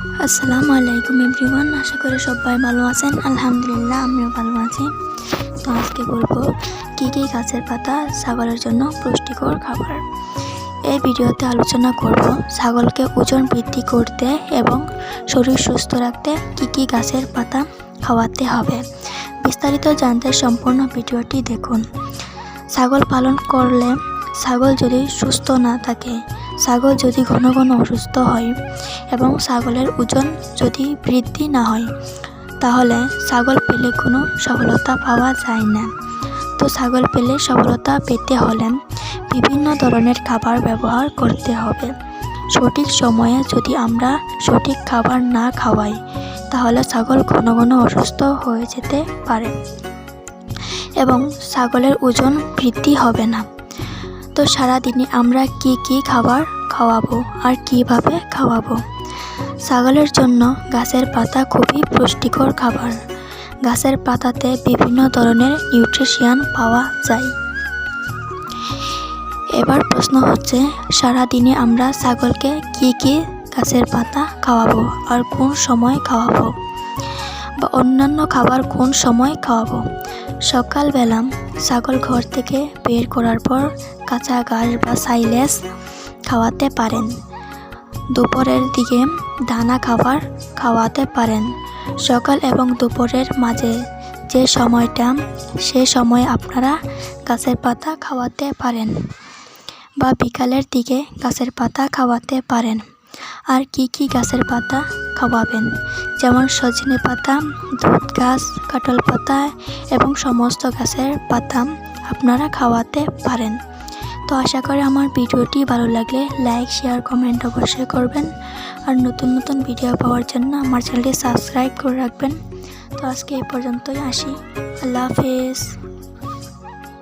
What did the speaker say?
আসসালামু আলাইকুম এভরিওয়ান, আশা করি সবাই ভালো আছেন। আলহামদুলিল্লাহ, আমিও ভালো আছি। তো আজকে বলব কী কী গাছের পাতা ছাগলের জন্য পুষ্টিকর খাবার। এই ভিডিওতে আলোচনা করব ছাগলকে ওজন বৃদ্ধি করতে এবং শরীর সুস্থ রাখতে কী কী গাছের পাতা খাওয়াতে হবে। বিস্তারিত জানতে সম্পূর্ণ ভিডিওটি দেখুন। ছাগল পালন করলে ছাগল যদি সুস্থ না থাকে, ছাগল যদি ঘন ঘন অসুস্থ হয় এবং ছাগলের ওজন যদি বৃদ্ধি না হয়, তাহলে ছাগল পেলে কোনো সফলতা পাওয়া যায় না। তো ছাগল পেলে সফলতা পেতে হলে বিভিন্ন ধরনের খাবার ব্যবহার করতে হবে। সঠিক সময়ে যদি আমরা সঠিক খাবার না খাওয়াই, তাহলে ছাগল ঘন ঘন অসুস্থ হয়ে যেতে পারে এবং ছাগলের ওজন বৃদ্ধি হবে না। তো সারাদিনে আমরা কি কি খাবার খাওয়াবো আর কীভাবে খাওয়াবো? ছাগলের জন্য গাছের পাতা খুবই পুষ্টিকর খাবার। গাছের পাতাতে বিভিন্ন ধরনের নিউট্রিশিয়ান পাওয়া যায়। এবার প্রশ্ন হচ্ছে, সারাদিনে আমরা ছাগলকে কি কি গাছের পাতা খাওয়াবো আর কোন সময় খাওয়াবো? বা অন্যান্য খাবার কোন সময় খাওয়াবো? সকালবেলা ছাগল ঘর থেকে বের করার পর কাঁচা ঘাস বা সাইলেস খাওয়াতে পারেন। দুপুরের দিকে দানা খাবার খাওয়াতে পারেন। সকাল এবং দুপুরের মাঝে যে সময়টা, সে সময় আপনারা গাছের পাতা খাওয়াতে পারেন বা বিকালের দিকে গাছের পাতা খাওয়াতে পারেন। আর কি কি গাছের পাতা খাওয়াবেন, যেমন সজনে পাতা, দুধ গাছ, কাঁঠাল পাতা এবং সমস্ত গাছের পাতা আপনারা খাওয়াতে পারেন। তো আশা করি আমার ভিডিওটি ভালো লাগলে লাইক, শেয়ার, কমেন্ট অবশ্যই করবেন। আর নতুন নতুন ভিডিও পাওয়ার জন্য আমার চ্যানেলটি সাবস্ক্রাইব করে রাখবেন। তো আজকে এই পর্যন্তই আসি। আল্লাহ হাফেজ।